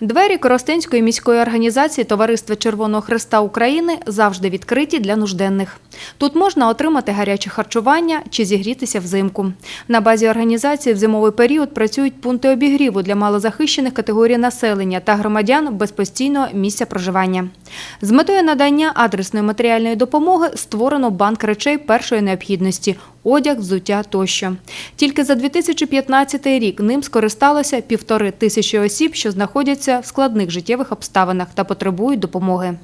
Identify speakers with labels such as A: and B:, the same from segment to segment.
A: Двері Коростенської міської організації Товариства Червоного Христа України завжди відкриті для нужденних. Тут можна отримати гаряче харчування чи зігрітися взимку. На базі організації в зимовий період працюють пункти обігріву для малозахищених категорій населення та громадян без постійного місця проживання. З метою надання адресної матеріальної допомоги створено банк речей першої необхідності одяг, взуття тощо. Тільки за 2015 рік ним скористалося півтори тисячі осіб, що знаходяться в складних життєвих обставинах та потребують допомоги.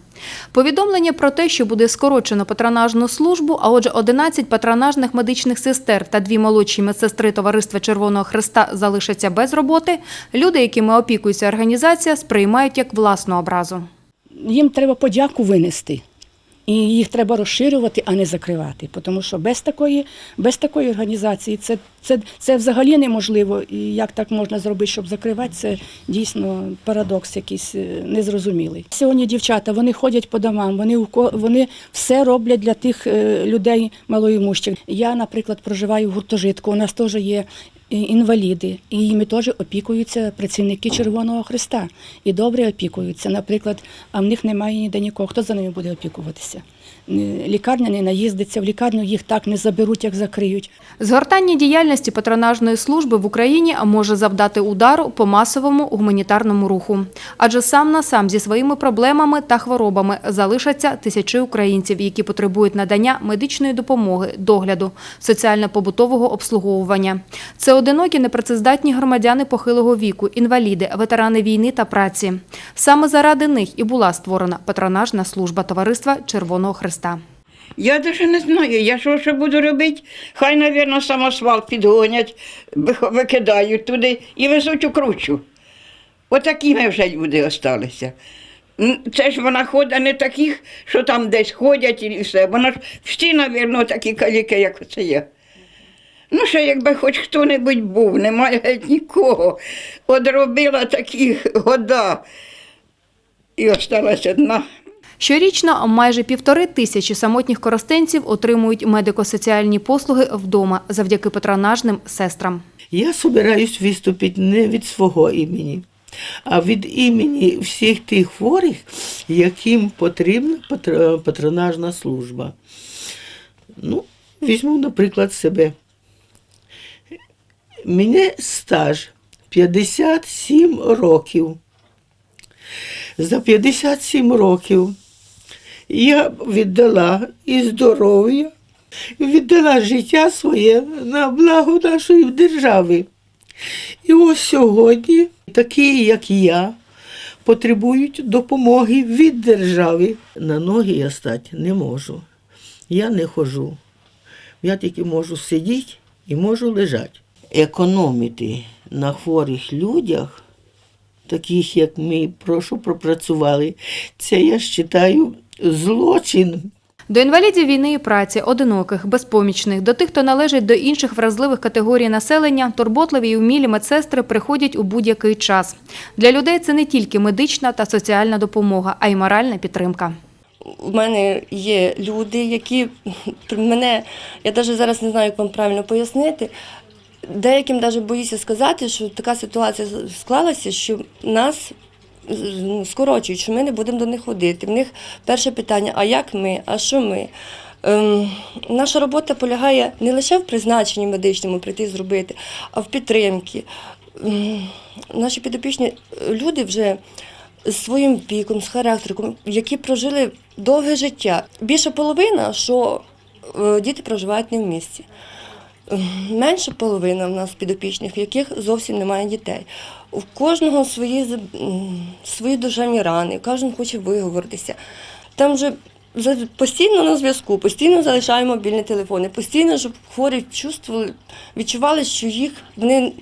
A: Повідомлення про те, що буде скорочено патронажну службу, а отже 11 патронажних медичних сестер та дві молодші медсестри Товариства Червоного Христа залишаться без роботи, люди, якими опікується організація, сприймають як власну образу.
B: їм треба подяку винести. І їх треба розширювати, а не закривати. Тому що без такої, без такої організації це, це, це взагалі неможливо. І як так можна зробити, щоб закривати, це дійсно парадокс якийсь е, незрозумілий. Сьогодні дівчата вони ходять по домам, вони, вони все роблять для тих е, людей малоімущих. Я, наприклад, проживаю в гуртожитку. У нас теж є інваліди, і їми теж опікуються працівники Червоного Христа. І добре опікуються. Наприклад, а в них немає ніде нікого. Хто за ними буде опікуватися? Ні- Лікарня не наїздиться, в лікарню їх так не заберуть, як закриють.
A: Згортання діяльності патронажної служби в Україні може завдати удару по масовому гуманітарному руху. Адже сам на сам зі своїми проблемами та хворобами залишаться тисячі українців, які потребують надання медичної допомоги, догляду, соціально-побутового обслуговування. Це одинокі непрацездатні громадяни похилого віку, інваліди, ветерани війни та праці. Саме заради них і була створена патронажна служба Товариства Червоного Христа.
C: Я навіть не знаю, я що ще буду робити. Хай, мабуть, самосвал підгонять, викидають туди і везуть у кручу. Отакі ми вже люди залишилися. Це ж вона ходить не таких, що там десь ходять і все. Вона ж всі, мабуть, такі каліки, як оце я. Ну, ще якби хоч хто-небудь був, немає геть нікого. От робила такі года і осталась одна.
A: Щорічно майже півтори тисячі самотніх коростенців отримують медико-соціальні послуги вдома завдяки патронажним сестрам.
D: Я собираюсь виступити не від свого імені, а від імені всіх тих хворих, яким потрібна патронажна служба. Ну, візьму, наприклад, себе. Мене стаж 57 років. За 57 років я віддала і здоров'я, віддала життя своє на благо нашої держави. І ось сьогодні такі, як я, потребують допомоги від держави. На ноги я стати не можу. Я не хожу. Я тільки можу сидіти і можу лежати. Економити на хворих людях, таких як ми, прошу пропрацювали, це я вважаю злочин.
A: До інвалідів війни і праці, одиноких, безпомічних, до тих, хто належить до інших вразливих категорій населення, турботливі і вмілі медсестри приходять у будь-який час. Для людей це не тільки медична та соціальна допомога, а й моральна підтримка.
E: У мене є люди, які мене, я навіть зараз не знаю, як вам правильно пояснити. Деяким навіть боюся сказати, що така ситуація склалася, що нас скорочують, що ми не будемо до них ходити. В них перше питання: а як ми, а що ми? Ем, наша робота полягає не лише в призначенні медичному прийти зробити, а в підтримці. Ем, наші підопічні люди вже з своїм віком, з характером, які прожили довге життя. Більша половина, що е, діти проживають не в місті. Менша половина в нас підопічних, в яких зовсім немає дітей. У кожного свої, свої душевні рани, кожен хоче виговоритися. Там вже постійно на зв'язку, постійно залишаємо мобільні телефони, постійно, щоб хворі чувствували, відчували, що їх вони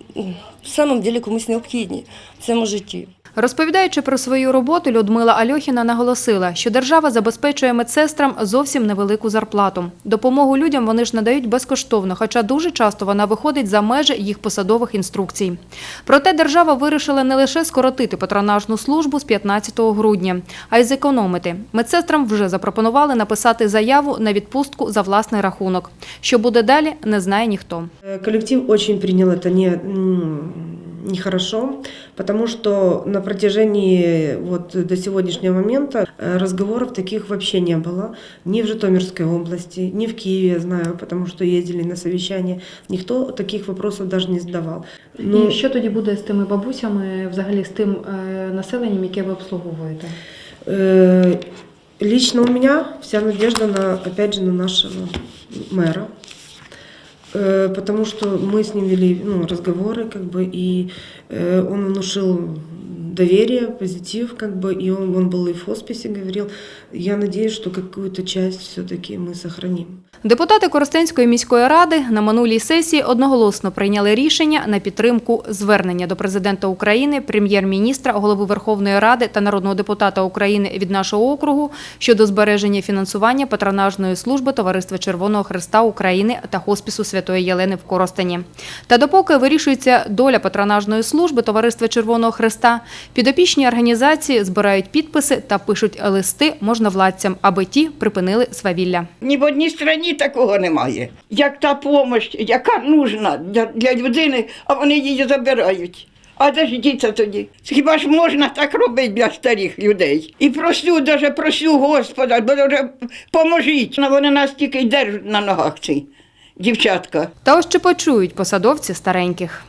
E: в самом ділі комусь необхідні в цьому житті.
A: Розповідаючи про свою роботу, Людмила Альохіна наголосила, що держава забезпечує медсестрам зовсім невелику зарплату. Допомогу людям вони ж надають безкоштовно, хоча дуже часто вона виходить за межі їх посадових інструкцій. Проте держава вирішила не лише скоротити патронажну службу з 15 грудня, а й зекономити. Медсестрам вже запропонували написати заяву на відпустку за власний рахунок. Що буде далі, не знає ніхто.
F: Э, Коллектив очень принял это не, нехорошо, потому что на протяжении вот до сегодняшнего момента э, разговоров таких вообще не было. Ни в Житомирской области, ни в Киеве, я знаю, потому что ездили на совещания. Никто таких вопросов даже не задавал. Ну,
A: І що тоді буде з тими бабусями, взагалі з тим е, населенням, яке ви обслуговуєте?
F: Э, Лично у меня вся надежда на, опять же, на нашего мэра, Э, потому что мы с ним вели ну, разговоры, как бы, и э, он внушил доверие, позитив, как бы, и он, он был и в хосписе, говорил, я надеюсь, что какую-то часть все-таки мы сохраним.
A: Депутати Коростенської міської ради на минулій сесії одноголосно прийняли рішення на підтримку звернення до президента України, прем'єр-міністра, голови Верховної Ради та народного депутата України від нашого округу щодо збереження фінансування патронажної служби Товариства Червоного Христа України та хоспісу Святої Єлени в Коростені. Та допоки вирішується доля патронажної служби Товариства Червоного Христа, підопічні організації збирають підписи та пишуть листи можновладцям, аби ті припинили свавілля.
C: Ні в одній країні такого немає. Як та допомога, яка нужна для, людини, а вони її забирають. А де ж діться тоді? Хіба ж можна так робити для старих людей? І просю, даже просю Господа, бо дуже поможіть. Вони нас тільки й держать на ногах ці дівчатка.
A: Та ось чи почують посадовці стареньких.